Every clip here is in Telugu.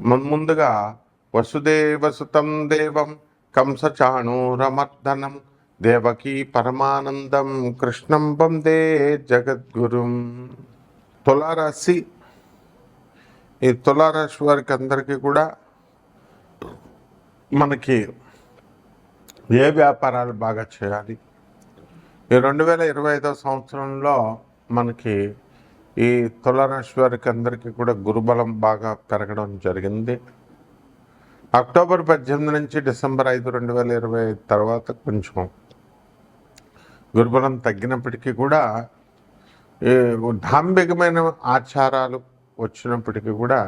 ముందుగా వసుదేవసుతం దేవం కంసచాణూరమర్దనం దేవకీ పరమానందం కృష్ణం వందే జగద్గురుం. తులారాశి ఈ తులారాశి వారికి అందరికీ కూడా మనకి ఏ వ్యాపారాలు బాగా చేయాలి? ఈ రెండు వేల ఇరవై ఐదవ సంవత్సరంలో మనకి ఈ తులారాశి వారికి అందరికీ కూడా గురుబలం బాగా పెరగడం జరిగింది. అక్టోబర్ పద్దెనిమిది నుంచి డిసెంబర్ ఐదు రెండు వేల ఇరవై తర్వాత కొంచెం గురుబలం తగ్గినప్పటికీ కూడా ఈ డాంబికమైన ఆచారాలు వచ్చినప్పటికీ కూడా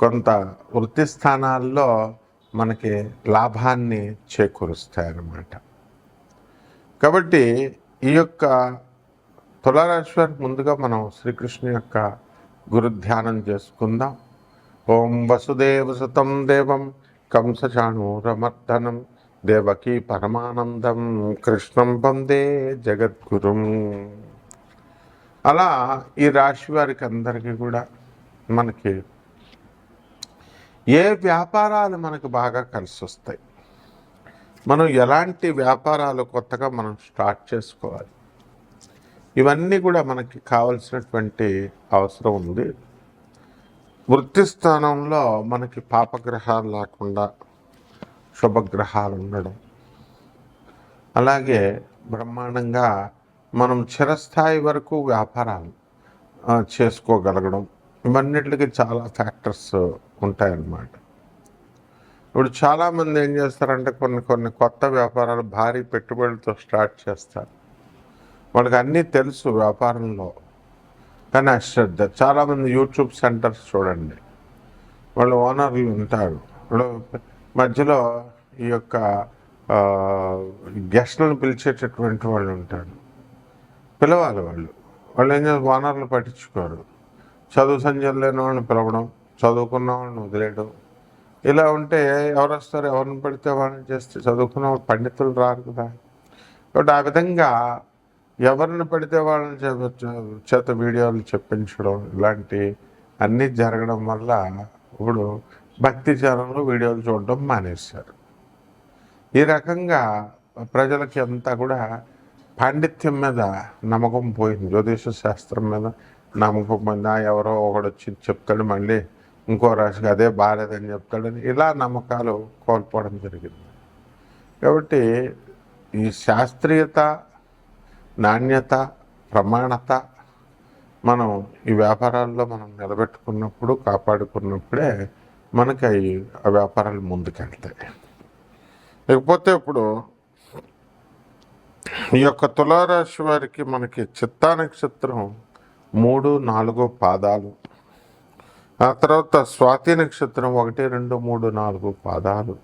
కొంత వృత్తి స్థానాల్లో మనకి లాభాన్ని చేకూరుస్తాయన్నమాట. కాబట్టి ఈ యొక్క తులారాశి వారికి ముందుగా మనం శ్రీకృష్ణు యొక్క గురు ధ్యానం చేసుకుందాం. ఓం వసుదేవ సుతం దేవం కంసచాణూరమర్దనం దేవకీ పరమానందం కృష్ణం వందే జగద్గురుం. అలా ఈ రాశి వారికి అందరికీ కూడా మనకి ఏ వ్యాపారాలు మనకు బాగా కలిసి వస్తాయి? మనం ఎలాంటి వ్యాపారాలు కొత్తగా మనం స్టార్ట్ చేసుకోవాలి? ఇవన్నీ కూడా మనకి కావలసినటువంటి అవసరం ఉంది. వృత్తి స్థానంలో మనకి పాపగ్రహాలు లేకుండా శుభగ్రహాలు ఉండడం. అలాగే బ్రహ్మాండంగా మనం చిరస్థాయి వరకు వ్యాపారాలు చేసుకోగలగడం. ఇవన్నిటికి చాలా ఫ్యాక్టర్స్ ఉంటాయన్నమాట. ఇప్పుడు చాలామంది ఏం చేస్తారంటే కొన్ని కొన్ని కొత్త వ్యాపారాలు భారీ పెట్టుబడులతో స్టార్ట్ చేస్తారు. వాళ్ళకి అన్నీ తెలుసు వ్యాపారంలో. కానీ అశ్రద్ధ చాలామంది యూట్యూబ్ సెంటర్స్ చూడండి. వాళ్ళు ఓనర్లు ఉంటారు మధ్యలో ఈ యొక్క గెస్ట్లను పిలిచేటటువంటి వాళ్ళు ఉంటారు. పిలవాలి వాళ్ళు. వాళ్ళు ఏం చేస్తారు? ఓనర్లు పట్టించుకోరు. చదువు సంజయం లేని వాళ్ళని పిలవడం చదువుకున్న వాళ్ళని వదిలేయడం. ఇలా ఉంటే ఎవరు వస్తారు? ఎవరిని పడితే వాళ్ళని చేస్తే చదువుకున్న వాళ్ళు పండితులు రారు కదా. కాబట్టి ఆ విధంగా ఎవరిని పడితే వాళ్ళని చేత వీడియోలు చెప్పించడం ఇలాంటి అన్నీ జరగడం వల్ల ఇప్పుడు భక్తి ఛానల్లో వీడియోలు చూడడం మానేశారు. ఈ రకంగా ప్రజలకి అంతా కూడా పాండిత్యం మీద నమ్మకం పోయింది. జ్యోతిష శాస్త్రం మీద నమ్మకం పోయిందా. ఎవరో ఒకడు వచ్చి చెప్తాడు మళ్ళీ ఇంకో రాశికి అదే బాగాలేదని చెప్తాడని ఇలా నమ్మకాలు కోల్పోవడం జరిగింది. కాబట్టి ఈ శాస్త్రీయత నాణ్యత ప్రమాణత మనం ఈ వ్యాపారాల్లో మనం నిలబెట్టుకున్నప్పుడు కాపాడుకున్నప్పుడే మనకి అవి ఆ వ్యాపారాలు ముందుకెళ్తాయి. లేకపోతే ఇప్పుడు ఈ యొక్క తులారాశి వారికి మనకి చిత్తా నక్షత్రం మూడు నాలుగు పాదాలు. ఆ తర్వాత స్వాతి నక్షత్రం ఒకటి రెండు మూడు నాలుగు పాదాలు.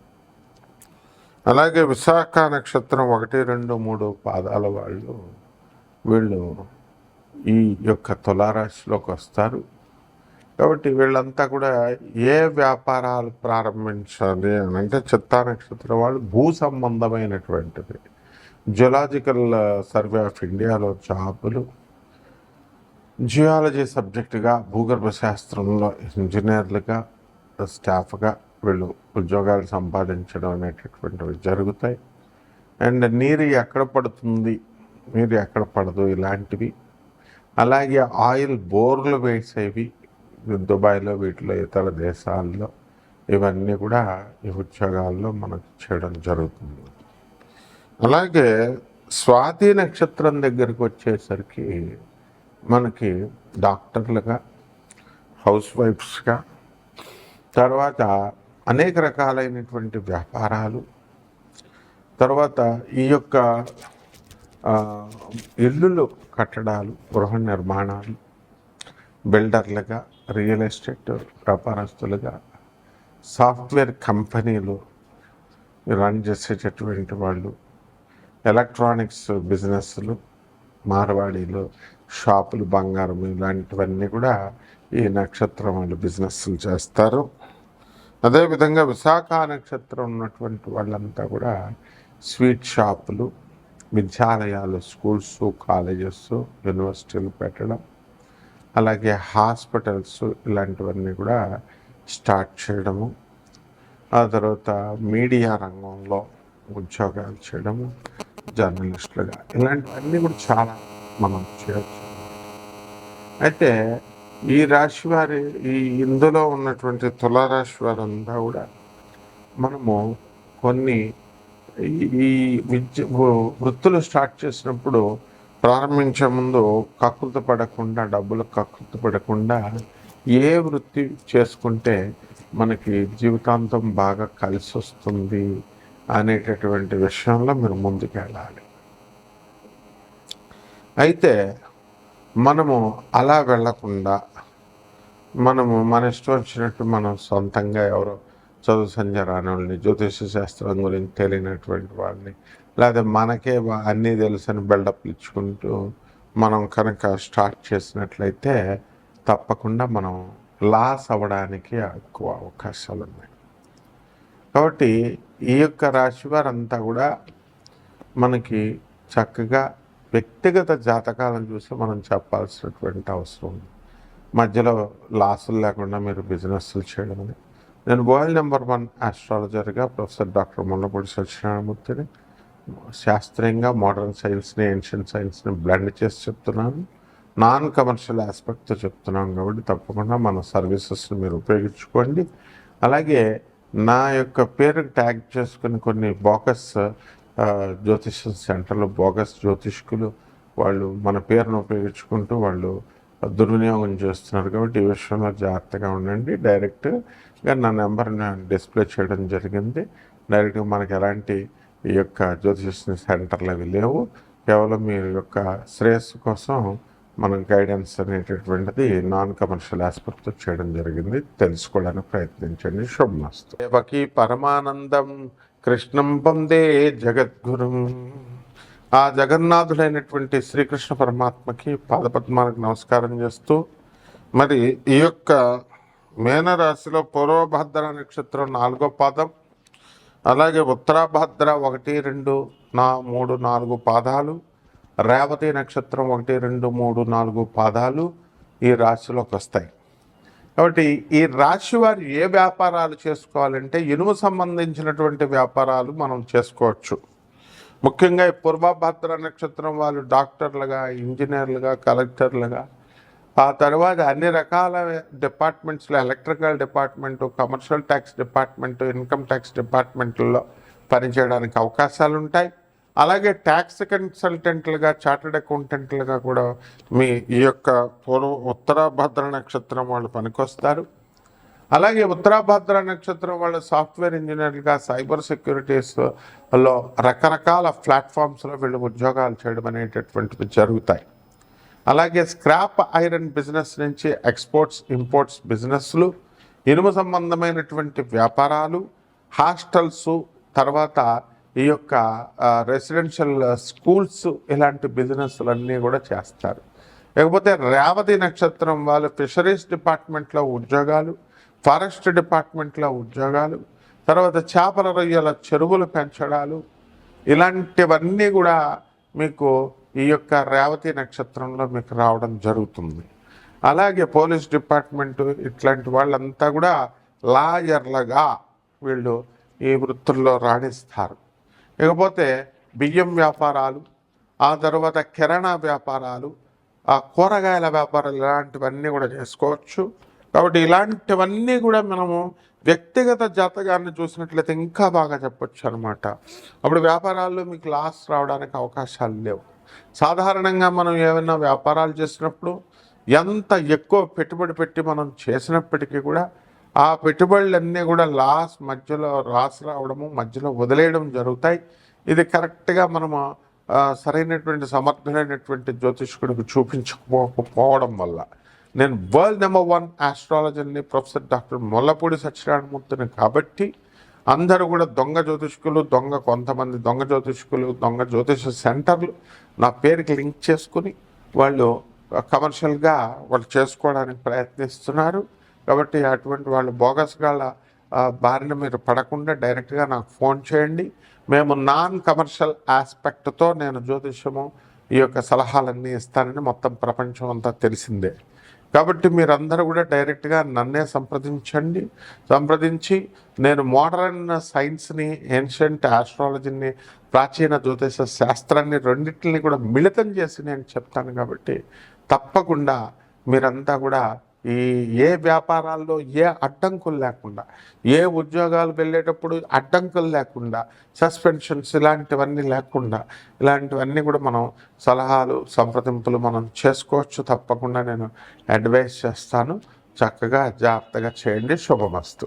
అలాగే విశాఖ నక్షత్రం ఒకటి రెండు మూడు పాదాల వాళ్ళు. వీళ్ళు ఈ యొక్క తులారాశిలోకి వస్తారు. కాబట్టి వీళ్ళంతా కూడా ఏ వ్యాపారాలు ప్రారంభించాలి అని అంటే చిత్తా నక్షత్రం వాళ్ళు భూ సంబంధమైనటువంటిది జులాజికల్ సర్వే ఆఫ్ ఇండియాలో జాబులు. జియాలజీ సబ్జెక్టుగా భూగర్భ శాస్త్రంలో ఇంజనీర్లుగా స్టాఫ్గా వీళ్ళు ఉద్యోగాలు సంపాదించడం అనేటటువంటివి జరుగుతాయి. అండ్ నీరు ఎక్కడ పడుతుంది? మీరు ఎక్కడ పడదు ఇలాంటివి. అలాగే ఆయిల్ బోర్లు వేసేవి దుబాయ్లో వీటిలో ఇతర దేశాల్లో ఇవన్నీ కూడా ఈ ఉద్యోగాల్లో మనకు చేయడం జరుగుతుంది. అలాగే స్వాతి నక్షత్రం దగ్గరికి వచ్చేసరికి మనకి డాక్టర్లుగా హౌస్ వైఫ్స్గా తర్వాత అనేక రకాలైనటువంటి వ్యాపారాలు తర్వాత ఈ యొక్క ఇల్లులు కట్టడాలు గృహ నిర్మాణాలు బిల్డర్లుగా రియల్ ఎస్టేట్ వ్యాపారస్తులుగా సాఫ్ట్వేర్ కంపెనీలు రన్ చేసేటటువంటి వాళ్ళు ఎలక్ట్రానిక్స్ బిజినెస్లు మార్వాడీలు షాపులు బంగారం ఇలాంటివన్నీ కూడా ఈ నక్షత్రం వాళ్ళు బిజినెస్లు చేస్తారు. అదేవిధంగా విశాఖ నక్షత్రం ఉన్నటువంటి వాళ్ళంతా కూడా స్వీట్ షాపులు విద్యాలయాలు స్కూల్స్ కాలేజెస్ యూనివర్సిటీలు పెట్టడం అలాగే హాస్పిటల్స్ ఇలాంటివన్నీ కూడా స్టార్ట్ చేయడము ఆ తర్వాత మీడియా రంగంలో ఉద్యోగాలు చేయడము జర్నలిస్టులుగా ఇలాంటివన్నీ కూడా చాలా మనం చేయొచ్చు. అయితే ఈ రాశి వారి ఈ ఇందులో ఉన్నటువంటి తులారాశి వారంతా కూడా మనము కొన్ని ఈ- ఈ విద్య వృ- వృత్తులు స్టార్ట్ చేసినప్పుడు ప్రారంభించే ముందు కకృత పడకుండా డబ్బులు కకృత పడకుండా ఏ వృత్తి చేసుకుంటే మనకి జీవితాంతం బాగా కలిసి వస్తుంది అనేటటువంటి విషయంలో మీరు ముందుకు వెళ్ళాలి అయితే మనము అలా వెళ్ళకుండా మనము మన ఇష్టం వచ్చినట్టు మనం సొంతంగా ఎవరో చదువు సంధ్య జ్యోతిష శాస్త్రం గురించి తెలియనటువంటి వాళ్ళని లేదా మనకే వా- అన్నీ తెలుసని బిల్డప్ ఇచ్చుకుంటూ మనం కనుక స్టార్ట్ చేసినట్లయితే తప్పకుండా మనం లాస్ అవ్వడానికి ఎక్కువ అవకాశాలు ఉన్నాయి కాబట్టి ఈ యొక్క రాశి వారంతా కూడా మనకి చక్కగా వ్యక్తిగత జాతకాలను చూసి మనం చెప్పాల్సినటువంటి అవసరం ఉంది. మధ్యలో లాసులు లేకుండా మీరు బిజినెస్లు చేయడం నేను వరల్డ్ నెంబర్ వన్ ఆస్ట్రాలజర్గా ప్రొఫెసర్ డాక్టర్ ముల్లపూడి సత్యనారాయణమూర్తిని శాస్త్రీయంగా మోడర్న్ సైన్స్ని ఏన్షియంట్ సైన్స్ని బ్లెండ్ చేసి చెప్తున్నాను. నాన్ కమర్షియల్ ఆస్పెక్ట్తో చెప్తున్నాం కాబట్టి తప్పకుండా మన సర్వీసెస్ని మీరు ఉపయోగించుకోండి. అలాగే నా యొక్క పేరు ట్యాగ్ చేసుకుని కొన్ని బోకస్ జ్యోతిష సెంటర్లు బోగస్ జ్యోతిష్కులు వాళ్ళు మన పేరును ఉపయోగించుకుంటూ వాళ్ళు దుర్వినియోగం చేస్తున్నారు కాబట్టి ఈ విషయంలో జాగ్రత్తగా ఉండండి. డైరెక్ట్ డైరెక్ట్గా నా నెంబర్ డిస్ప్లే చేయడం జరిగింది. డైరెక్ట్గా మనకి ఎలాంటి ఈ యొక్క జ్యోతిష సెంటర్లు అవి లేవు. కేవలం మీ యొక్క శ్రేయస్సు కోసం మనం గైడెన్స్ అనేటటువంటిది నాన్ కమర్షియల్ ఆస్పెక్ట్తో చేయడం జరిగింది. తెలుసుకోవడానికి ప్రయత్నించండి. శుభమస్తు. దేవకి పరమానందం కృష్ణం పొందే జగద్గురు. ఆ జగన్నాథుడైనటువంటి శ్రీకృష్ణ పరమాత్మకి పాదపద్మాలకు నమస్కారం చేస్తూ మరి ఈ యొక్క మేనరాశిలో పూర్వభద్ర నక్షత్రం నాలుగో పాదం అలాగే ఉత్తరాభద్ర ఒకటి రెండు నా మూడు నాలుగు పాదాలు రేవతి నక్షత్రం ఒకటి రెండు మూడు నాలుగు పాదాలు ఈ రాశిలోకి వస్తాయి. కాబట్టి ఈ రాశి వారు ఏ వ్యాపారాలు చేసుకోవాలంటే ఇనుము సంబంధించినటువంటి వ్యాపారాలు మనం చేసుకోవచ్చు. ముఖ్యంగా పూర్వభద్ర నక్షత్రం వాళ్ళు డాక్టర్లుగా ఇంజనీర్లుగా కలెక్టర్లుగా ఆ తర్వాత అన్ని రకాల డిపార్ట్మెంట్స్లో electrical department commercial tax department income tax డిపార్ట్మెంట్లో పనిచేయడానికి అవకాశాలు ఉంటాయి అలాగే ట్యాక్స్ కన్సల్టెంట్లుగా చార్టెడ్ అకౌంటెంట్లుగా కూడా మీ ఈ యొక్క పూర్వ ఉత్తరాభద్ర నక్షత్రం వాళ్ళు పనికొస్తారు. అలాగే ఉత్తరాభద్ర నక్షత్రం వాళ్ళ సాఫ్ట్వేర్ ఇంజనీర్లుగా సైబర్ సెక్యూరిటీస్లో రకరకాల ప్లాట్ఫామ్స్లో వీళ్ళు ఉద్యోగాలు చేయడం అనేటటువంటివి జరుగుతాయి. అలాగే స్క్రాప్ ఐరన్ బిజినెస్ నుంచి ఎక్స్పోర్ట్స్ ఇంపోర్ట్స్ బిజినెస్లు ఇనుము సంబంధమైనటువంటి వ్యాపారాలు హాస్టల్స్ తర్వాత ఈ యొక్క రెసిడెన్షియల్ స్కూల్స్ ఇలాంటి బిజినెస్లు అన్నీ కూడా చేస్తారు. లేకపోతే రేవతి నక్షత్రం వాళ్ళు ఫిషరీస్ డిపార్ట్మెంట్లో ఉద్యోగాలు ఫారెస్ట్ డిపార్ట్మెంట్లో ఉద్యోగాలు తర్వాత చేపల రొయ్యల చెరువులు పెంచడాలు ఇలాంటివన్నీ కూడా మీకు ఈ యొక్క రేవతి నక్షత్రంలో మీకు రావడం జరుగుతుంది. అలాగే పోలీస్ డిపార్ట్మెంటు ఇట్లాంటి వాళ్ళంతా కూడా లాయర్లుగా వీళ్ళు ఈ వృత్తుల్లో రాణిస్తారు. ఇకపోతే బియ్యం వ్యాపారాలు ఆ తర్వాత కిరాణా వ్యాపారాలు ఆ కూరగాయల వ్యాపారాలు ఇలాంటివన్నీ కూడా చేసుకోవచ్చు. కాబట్టి ఇలాంటివన్నీ కూడా మనము వ్యక్తిగత జాతకాన్ని చూసినట్లయితే ఇంకా బాగా చెప్పొచ్చు అనమాట అప్పుడు వ్యాపారాల్లో మీకు లాస్ రావడానికి అవకాశాలు లేవు. సాధారణంగా మనం ఏమైనా వ్యాపారాలు చేసినప్పుడు ఎంత ఎక్కువ పెట్టుబడి పెట్టి మనం చేసినప్పటికీ కూడా ఆ పెట్టుబడులన్నీ కూడా లాస్ మధ్యలో లాస్ రావడము మధ్యలో వదిలేయడం జరుగుతాయి. ఇది కరెక్ట్గా మనము సరైనటువంటి సమర్థులైనటువంటి జ్యోతిష్కుడికి చూపించకపోకపోవడం వల్ల. నేను వరల్డ్ నెంబర్ వన్ ఆస్ట్రాలజర్ని ప్రొఫెసర్ డాక్టర్ మొల్లపూడి సత్యనారాయణమూర్తిని కాబట్టి అందరూ కూడా దొంగ జ్యోతిష్కులు దొంగ కొంతమంది దొంగ జ్యోతిష్కులు దొంగ జ్యోతిష సెంటర్లు నా పేరుకి లింక్ చేసుకుని వాళ్ళు కమర్షియల్గా వాళ్ళు చేసుకోవడానికి ప్రయత్నిస్తున్నారు. కాబట్టి అటువంటి వాళ్ళు బోగస్ గాళ్ళ బారిన మీరు పడకుండా డైరెక్ట్గా నాకు ఫోన్ చేయండి. మేము నాన్ కమర్షియల్ ఆస్పెక్ట్తో నేను జ్యోతిష్యము ఈ యొక్క సలహాలన్నీ ఇస్తానని మొత్తం ప్రపంచం అంతా తెలిసిందే. కాబట్టి మీరందరూ కూడా డైరెక్ట్గా నన్నే సంప్రదించండి. సంప్రదించి నేను మోడర్న్ సైన్స్ని ఏన్షియంట్ ఆస్ట్రాలజీని ప్రాచీన జ్యోతిష శాస్త్రాన్ని రెండింటిని కూడా మిళితం చేసి నేను చెప్తాను కాబట్టి తప్పకుండా మీరంతా కూడా ఈ ఏ వ్యాపారాల్లో ఏ అడ్డంకులు లేకుండా ఏ ఉద్యోగాలు వెళ్ళేటప్పుడు అడ్డంకులు లేకుండా సస్పెన్షన్స్ ఇలాంటివన్నీ లేకుండా ఇలాంటివన్నీ కూడా మనం సలహాలు సంప్రదింపులు మనం చేసుకోవచ్చు. తప్పకుండా నేను అడ్వైస్ చేస్తాను. చక్కగా జాగ్రత్తగా చేయండి. శుభమస్తు.